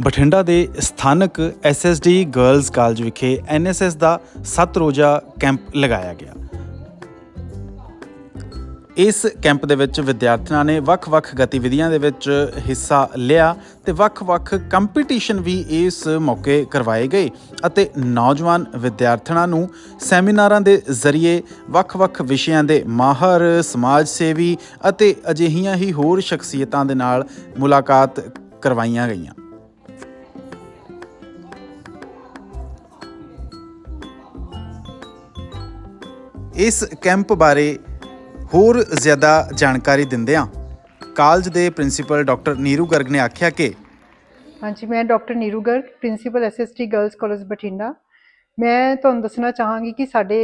ਬਠਿੰਡਾ ਦੇ ਸਥਾਨਕ SSD girls college ਵਿਖੇ ਐਨਐਸਐਸ ਦਾ 7 ਰੋਜ਼ਾ ਕੈਂਪ ਲਗਾਇਆ ਗਿਆ। ਇਸ ਕੈਂਪ ਦੇ ਵਿੱਚ ਵਿਦਿਆਰਥੀਆਂ ਨੇ ਵੱਖ-ਵੱਖ ਗਤੀਵਿਧੀਆਂ ਦੇ ਵਿੱਚ ਹਿੱਸਾ ਲਿਆ ਤੇ ਵੱਖ-ਵੱਖ ਕੰਪੀਟੀਸ਼ਨ ਵੀ ਇਸ ਮੌਕੇ ਕਰਵਾਏ ਗਏ ਅਤੇ ਨੌਜਵਾਨ ਵਿਦਿਆਰਥਣਾਂ ਨੂੰ ਸੈਮੀਨਾਰਾਂ ਦੇ ਜ਼ਰੀਏ ਵੱਖ-ਵੱਖ ਵਿਸ਼ਿਆਂ ਦੇ ਮਾਹਰ, ਸਮਾਜ ਸੇਵੀ ਅਤੇ ਅਜਿਹੀਆਂ ਹੀ ਹੋਰ ਸ਼ਖਸੀਅਤਾਂ ਦੇ ਨਾਲ ਮੁਲਾਕਾਤ ਕਰਵਾਈਆਂ ਗਈਆਂ। ਇਸ ਕੈਂਪ ਬਾਰੇ ਹੋਰ ਜ਼ਿਆਦਾ ਜਾਣਕਾਰੀ ਦਿੰਦਿਆਂ ਕਾਲਜ ਦੇ ਪ੍ਰਿੰਸੀਪਲ ਡਾਕਟਰ ਨੀਰੂ ਗਰਗ ਨੇ ਆਖਿਆ ਕਿ ਹਾਂਜੀ, ਮੈਂ doctor Neeru Garg, principal S S T girls college Bathinda. ਮੈਂ ਤੁਹਾਨੂੰ ਦੱਸਣਾ ਚਾਹਾਂਗੀ ਕਿ ਸਾਡੇ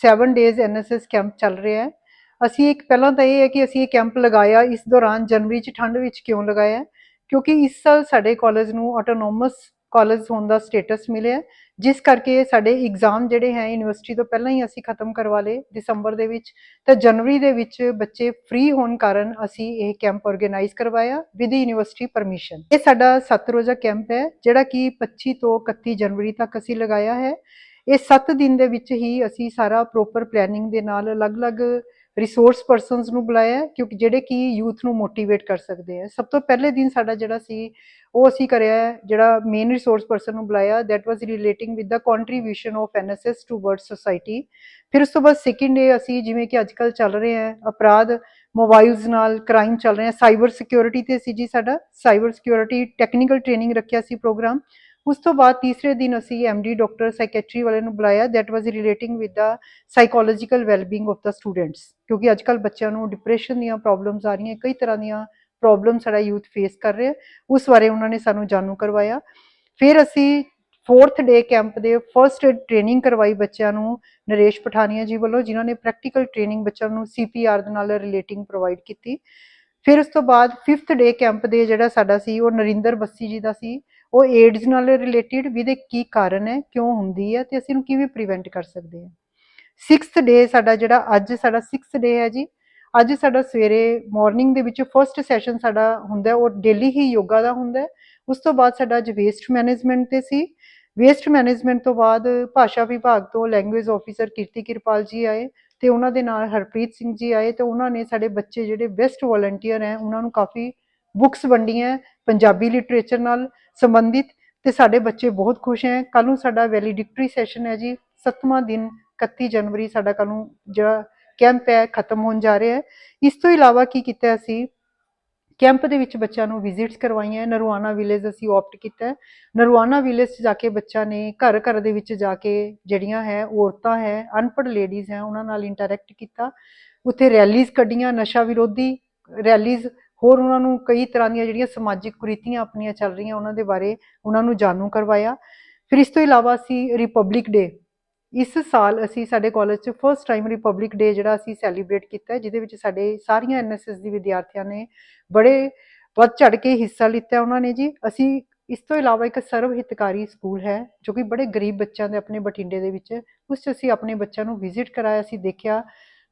7 ਡੇਜ਼ ਐਨਐਸਐਸ ਕੈਂਪ ਚੱਲ ਰਿਹਾ ਹੈ। ਅਸੀਂ ਇੱਕ ਪਹਿਲਾਂ ਤਾਂ ਇਹ ਹੈ ਕਿ ਅਸੀਂ ਇਹ ਕੈਂਪ ਲਗਾਇਆ, ਇਸ ਦੌਰਾਨ ਜਨਵਰੀ ਚ ਠੰਡ ਵਿੱਚ ਕਿਉਂ ਲਗਾਇਆ ਕਿਉਂਕਿ ਇਸ ਸਾਲ ਸਾਡੇ ਕਾਲਜ ਨੂੰ ਆਟੋਨੋਮਸ ਕਾਲਜ ਹੋਣ ਦਾ ਸਟੇਟਸ ਮਿਲਿਆ। ਜਿਸ ਕਰਕੇ ਸਾਡੇ ਐਗਜ਼ਾਮ ਜਿਹੜੇ ਹੈ ਯੂਨੀਵਰਸਿਟੀ ਤੋਂ ਪਹਿਲਾਂ ਹੀ ਅਸੀਂ ਖਤਮ ਕਰਵਾ ਲਏ ਦਸੰਬਰ ਦੇ ਵਿੱਚ। ਤਾਂ ਜਨਵਰੀ ਦੇ ਵਿੱਚ ਬੱਚੇ ਫ੍ਰੀ ਹੋਣ ਕਾਰਨ ਅਸੀਂ ਇਹ ਕੈਂਪ ਆਰਗੇਨਾਈਜ਼ ਕਰਵਾਇਆ ਵਿਦ ਯੂਨੀਵਰਸਿਟੀ ਪਰਮਿਸ਼ਨ ਇਹ ਸਾਡਾ 7 ਰੋਜ਼ਾ ਕੈਂਪ ਹੈ, ਜਿਹੜਾ ਕਿ 25 ਤੋਂ 31 ਜਨਵਰੀ ਤੱਕ ਅਸੀਂ ਲਗਾਇਆ ਹੈ। ਇਹ 7 ਦਿਨ ਦੇ ਵਿੱਚ ਹੀ ਅਸੀਂ ਸਾਰਾ ਪ੍ਰੋਪਰ ਪਲੈਨਿੰਗ ਦੇ ਨਾਲ ਅਲੱਗ-ਅਲੱਗ ਰਿਸੋਰਸ ਪਰਸਨਸ ਨੂੰ ਬੁਲਾਇਆ ਹੈ, ਕਿਉਂਕਿ ਜਿਹੜੇ ਕਿ ਯੂਥ ਨੂੰ ਮੋਟੀਵੇਟ ਕਰ ਸਕਦੇ ਆ ਸਭ ਤੋਂ ਪਹਿਲੇ ਦਿਨ ਸਾਡਾ ਜਿਹੜਾ ਸੀ ਉਹ ਅਸੀਂ ਕਰਿਆ ਜਿਹੜਾ ਮੇਨ ਰਿਸੋਰਸ ਪਰਸਨ ਨੂੰ ਬੁਲਾਇਆ that was relating with the contribution of N S S toward society ਫਿਰ ਉਸ ਤੋਂ ਬਾਅਦ ਸੈਕਿੰਡ ਡੇ ਅਸੀਂ ਜਿਵੇਂ ਕਿ ਅੱਜਕੱਲ ਚੱਲ ਰਹੇ ਹੈ ਅਪਰਾਧ ਮੋਬਾਈਲਸ ਨਾਲ ਕ੍ਰਾਈਮ ਚੱਲ ਰਹੇ ਹੈ ਸਾਈਬਰ ਸਿਕਿਉਰਿਟੀ ਤੇ ਸੀ ਜੀ ਸਾਡਾ। ਸਾਈਬਰ ਸਿਕਿਉਰਿਟੀ ਟੈਕਨੀਕਲ ਟ੍ਰੇਨਿੰਗ ਰੱਖਿਆ ਸੀ ਪ੍ਰੋਗਰਾਮ ਉਸ ਤੋਂ ਬਾਅਦ ਤੀਸਰੇ ਦਿਨ ਅਸੀਂ ਐਮਡੀ ਡਾਕਟਰ ਸਾਈਕੈਟਰੀ ਵਾਲੇ ਨੂੰ ਬੁਲਾਇਆ that was relating with the psychological wellbeing of the students ਕਿਉਂਕਿ ਅੱਜ ਅੱਜਕੱਲ ਬੱਚਿਆਂ ਨੂੰ ਡਿਪਰੈਸ਼ਨ ਦੀਆਂ ਪ੍ਰੋਬਲਮਸ ਆ ਰਹੀਆਂ, ਕਈ ਤਰ੍ਹਾਂ ਦੀਆਂ ਪ੍ਰੋਬਲਮ ਸਾਡਾ ਯੂਥ ਫੇਸ ਕਰ ਰਿਹਾ ਉਸ ਬਾਰੇ ਉਹਨਾਂ ਨੇ ਸਾਨੂੰ ਜਾਣੂ ਕਰਵਾਇਆ। ਫਿਰ ਅਸੀਂ ਫੋਰਥ ਡੇ ਕੈਂਪ ਦੇ ਫਰਸਟ ਏਡ ਟ੍ਰੇਨਿੰਗ ਕਰਵਾਈ ਬੱਚਿਆਂ ਨੂੰ ਨਰੇਸ਼ ਪਠਾਨੀਆ ਜੀ ਵੱਲੋਂ, ਜਿਨ੍ਹਾਂ ਨੇ ਪ੍ਰੈਕਟੀਕਲ ਟ੍ਰੇਨਿੰਗ ਬੱਚਿਆਂ ਨੂੰ ਸੀਪੀਆਰ ਦੇ ਨਾਲ ਰਿਲੇਟਿੰਗ ਪ੍ਰੋਵਾਈਡ ਕੀਤੀ। ਫਿਰ ਉਸ ਤੋਂ ਬਾਅਦ ਫਿਫਥ ਡੇ ਕੈਂਪ ਦੇ ਜਿਹੜਾ ਸਾਡਾ ਸੀ, ਉਹ ਨਰਿੰਦਰ ਬੱਸੀ ਜੀ ਦਾ ਸੀ। ਉਹ ਏਡਜ਼ ਨਾਲ ਰਿਲੇਟਿਡ ਵੀ ਦੇ ਕੀ ਕਾਰਨ ਹੈ, ਕਿਉਂ ਹੁੰਦੀ ਹੈ ਤੇ ਅਸੀਂ ਇਹਨੂੰ ਕਿਵੇਂ ਪ੍ਰੀਵੈਂਟ ਕਰ ਸਕਦੇ ਹਾਂ? ਸਿਕਸਥ ਡੇ ਸਾਡਾ ਜਿਹੜਾ ਅੱਜ ਸਾਡਾ ਸਿਕਸਥ ਡੇ ਹੈ ਜੀ, ਅੱਜ ਸਾਡਾ ਸਵੇਰੇ ਮਾਰਨਿੰਗ ਦੇ ਵਿੱਚ ਫਰਸਟ ਸੈਸ਼ਨ ਸਾਡਾ ਹੁੰਦਾ ਉਹ ਡੇਲੀ ਹੀ ਯੋਗਾ ਦਾ ਹੁੰਦਾ ਉਸ ਤੋਂ ਬਾਅਦ ਸਾਡਾ ਅੱਜ ਵੇਸਟ ਮੈਨੇਜਮੈਂਟ ਤੇ ਸੀ। ਵੇਸਟ ਮੈਨੇਜਮੈਂਟ ਤੋਂ ਬਾਅਦ ਭਾਸ਼ਾ ਵਿਭਾਗ ਤੋਂ ਲੈਂਗੁਏਜ ਆਫੀਸਰ ਕੀਰਤੀ ਕਿਰਪਾਲ ਜੀ ਆਏ ਤੇ ਉਹਨਾਂ ਦੇ ਨਾਲ ਹਰਪ੍ਰੀਤ ਸਿੰਘ ਜੀ ਆਏ ਤੇ ਉਹਨਾਂ ਨੇ ਸਾਡੇ ਬੱਚੇ ਜਿਹੜੇ ਬੈਸਟ ਵੋਲੰਟੀਅਰ ਹੈ, ਉਹਨਾਂ ਨੂੰ ਕਾਫੀ ਬੁੱਕਸ ਵੰਡੀਆਂ ਪੰਜਾਬੀ ਲਿਟਰੇਚਰ ਨਾਲ ਸੰਬੰਧਿਤ ਤੇ ਸਾਡੇ ਬੱਚੇ ਬਹੁਤ ਖੁਸ਼ ਹੈ। ਕੱਲ ਨੂੰ ਸਾਡਾ ਵੈਲੀਡਿਕਟਰੀ ਸੈਸ਼ਨ ਹੈ ਜੀ 7ਵਾਂ ਦਿਨ 31 ਜਨਵਰੀ ਸਾਡਾ ਕੱਲ ਨੂੰ ਜਿਹੜਾ ਕੈਂਪ ਹੈ, ਖਤਮ ਹੋਣ ਜਾ ਰਿਹਾ ਹੈ। ਇਸ ਤੋਂ ਇਲਾਵਾ ਕੀ ਕੀਤਾ ਅਸੀਂ? ਕੈਂਪ ਦੇ ਵਿੱਚ ਬੱਚਿਆਂ ਨੂੰ ਵਿਜ਼ਿਟਸ ਕਰਵਾਈਆਂ ਨਰਵਾਨਾ ਵਿਲੇਜ ਅਸੀਂ ਆਪਟ ਕੀਤਾ ਹੈ। ਨਰਵਾਨਾ ਵਿਲੇਜ 'ਚ ਜਾ ਕੇ ਬੱਚਾ ਨੇ ਘਰ ਘਰ ਦੇ ਵਿੱਚ ਜਾ ਕੇ ਜਿਹੜੀਆਂ ਹੈ, ਔਰਤਾਂ ਹੈ, ਅਨਪੜ੍ਹ ਲੇਡੀਜ਼ ਹੈ, ਉਹਨਾਂ ਨਾਲ ਇੰਟਰੈਕਟ ਕੀਤਾ। ਉੱਥੇ ਰੈਲੀਜ਼ ਕੱਢੀਆਂ, ਨਸ਼ਾ ਵਿਰੋਧੀ ਰੈਲੀਜ਼ ਹੋਰ ਉਹਨਾਂ ਨੂੰ ਕਈ ਤਰ੍ਹਾਂ ਦੀਆਂ ਜਿਹੜੀਆਂ ਸਮਾਜਿਕ ਕੁਰੀਤੀਆਂ ਆਪਣੀਆਂ ਚੱਲ ਰਹੀਆਂ ਉਹਨਾਂ ਦੇ ਬਾਰੇ ਉਹਨਾਂ ਨੂੰ ਜਾਣੂ ਕਰਵਾਇਆ। ਫਿਰ ਇਸ ਤੋਂ ਇਲਾਵਾ ਅਸੀਂ ਰਿਪਬਲਿਕ ਡੇ ਇਸ ਸਾਲ ਅਸੀਂ ਸਾਡੇ ਕਾਲਜ 'ਚ ਫਰਸਟ ਟਾਈਮ ਰਿਪਬਲਿਕ ਡੇ ਜਿਹੜਾ ਅਸੀਂ ਸੈਲੀਬ੍ਰੇਟ ਕੀਤਾ ਜਿਹਦੇ ਵਿੱਚ ਸਾਡੇ ਸਾਰੀਆਂ ਐਨਐਸਐਸ ਦੀ ਵਿਦਿਆਰਥੀਆਂ ਨੇ ਬੜੇ ਵੱਧ ਚੜ ਕੇ ਹਿੱਸਾ ਲਿੱਤਾ ਉਹਨਾਂ ਨੇ ਜੀ। ਅਸੀਂ ਇਸ ਤੋਂ ਇਲਾਵਾ ਇੱਕ ਸਰਵ ਹਿਤਕਾਰੀ ਸਕੂਲ ਹੈ, ਜੋ ਕਿ ਬੜੇ ਗਰੀਬ ਬੱਚਿਆਂ ਦੇ ਆਪਣੇ ਬਠਿੰਡੇ ਦੇ ਵਿੱਚ, ਉਸ 'ਚ ਅਸੀਂ ਆਪਣੇ ਬੱਚਿਆਂ ਨੂੰ ਵਿਜ਼ਿਟ ਕਰਾਇਆ, ਅਸੀਂ ਦੇਖਿਆ।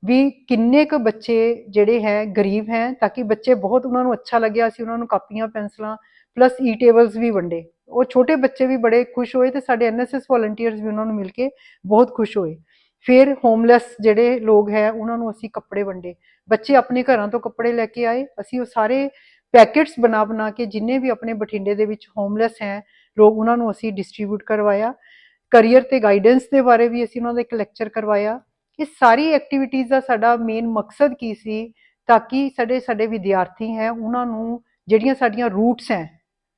ਵੀ ਕਿੰਨੇ ਕੁ ਬੱਚੇ ਜਿਹੜੇ ਹੈ, ਗਰੀਬ ਹੈ, ਤਾਂ ਕਿ ਬੱਚੇ ਬਹੁਤ ਉਹਨਾਂ ਨੂੰ ਅੱਛਾ ਲੱਗਿਆ ਅਸੀਂ ਉਹਨਾਂ ਨੂੰ ਕਾਪੀਆਂ, ਪੈਨਸਲਾਂ ਪਲੱਸ ਈ ਟੇਬਲਸ ਵੀ ਵੰਡੇ। ਉਹ ਛੋਟੇ ਬੱਚੇ ਵੀ ਬੜੇ ਖੁਸ਼ ਹੋਏ ਤੇ ਸਾਡੇ ਐਨਐਸਐਸ ਵੋਲੰਟੀਅਰਸ ਵੀ ਉਹਨਾਂ ਨੂੰ ਮਿਲ ਕੇ ਬਹੁਤ ਖੁਸ਼ ਹੋਏ। ਫਿਰ ਹੋਮਲੈਸ ਜਿਹੜੇ ਲੋਕ ਹੈ, ਉਹਨਾਂ ਨੂੰ ਅਸੀਂ ਕੱਪੜੇ ਵੰਡੇ। ਬੱਚੇ ਆਪਣੇ ਘਰਾਂ ਤੋਂ ਕੱਪੜੇ ਲੈ ਕੇ ਆਏ। ਅਸੀਂ ਉਹ ਸਾਰੇ ਪੈਕੇਟਸ ਬਣਾ ਬਣਾ ਕੇ ਜਿੰਨੇ ਵੀ ਆਪਣੇ ਬਠਿੰਡੇ ਦੇ ਵਿੱਚ ਹੋਮਲੈਸ ਹੈ, ਲੋਕ ਉਹਨਾਂ ਨੂੰ ਅਸੀਂ ਡਿਸਟ੍ਰੀਬਿਊਟ ਕਰਵਾਇਆ। ਕਰੀਅਰ ਤੇ ਗਾਈਡੈਂਸ ਦੇ ਬਾਰੇ ਵੀ ਅਸੀਂ ਉਹਨਾਂ ਦਾ ਇੱਕ ਲੈਕਚਰ ਕਰਵਾਇਆ। ਇਹ ਸਾਰੀ ਐਕਟੀਵਿਟੀਜ਼ ਦਾ ਸਾਡਾ ਮੇਨ ਮਕਸਦ ਕੀ ਸੀ ਤਾਂ ਕਿ ਸਾਡੇ ਸਾਡੇ ਵਿਦਿਆਰਥੀ ਹੈ, ਉਹਨਾਂ ਨੂੰ ਜਿਹੜੀਆਂ ਸਾਡੀਆਂ ਰੂਟਸ ਹੈ,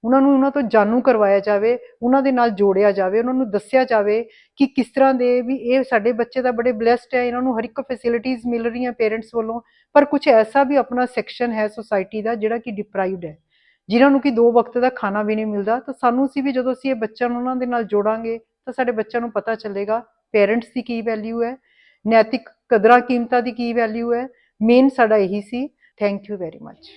ਉਹਨਾਂ ਨੂੰ ਉਹਨਾਂ ਤੋਂ ਜਾਣੂ ਕਰਵਾਇਆ ਜਾਵੇ, ਉਹਨਾਂ ਦੇ ਨਾਲ ਜੋੜਿਆ ਜਾਵੇ, ਉਹਨਾਂ ਨੂੰ ਦੱਸਿਆ ਜਾਵੇ ਕਿ ਕਿਸ ਤਰ੍ਹਾਂ ਦੇ ਵੀ ਇਹ ਸਾਡੇ ਬੱਚੇ ਤਾਂ ਬੜੇ ਬlesed ਹੈ, ਇਹਨਾਂ ਨੂੰ ਹਰ ਇੱਕ ਫੈਸਿਲਿਟੀਆਂ ਮਿਲ ਰਹੀਆਂ ਪੇਰੈਂਟਸ ਵੱਲੋਂ, ਪਰ ਕੁਝ ਐਸਾ ਵੀ ਆਪਣਾ ਸੈਕਸ਼ਨ ਹੈ ਸੋਸਾਇਟੀ ਦਾ ਜਿਹੜਾ ਕਿ ਡਿਪਰਾਈਵਡ ਹੈ। ਜਿਨ੍ਹਾਂ ਨੂੰ ਕਿ ਦੋ ਵਕਤ ਦਾ ਖਾਣਾ ਵੀ ਨਹੀਂ ਮਿਲਦਾ, ਤਾਂ ਸਾਨੂੰ ਸੀ ਵੀ ਜਦੋਂ ਅਸੀਂ ਇਹ ਬੱਚਿਆਂ ਨੂੰ ਉਹਨਾਂ ਦੇ ਨਾਲ ਜੋੜਾਂਗੇ, ਤਾਂ ਸਾਡੇ ਬੱਚਿਆਂ ਨੂੰ ਪਤਾ ਚੱਲੇਗਾ ਪੇਰੈਂਟਸ ਦੀ ਕੀ ਵੈਲਿਊ ਹੈ ਨੈਤਿਕ ਕਦਰਾਂ ਕੀਮਤਾਂ ਦੀ ਕੀ ਵੈਲਿਊ ਹੈ? ਮੇਨ ਸਾਡਾ ਇਹੀ ਸੀ। Thank you very much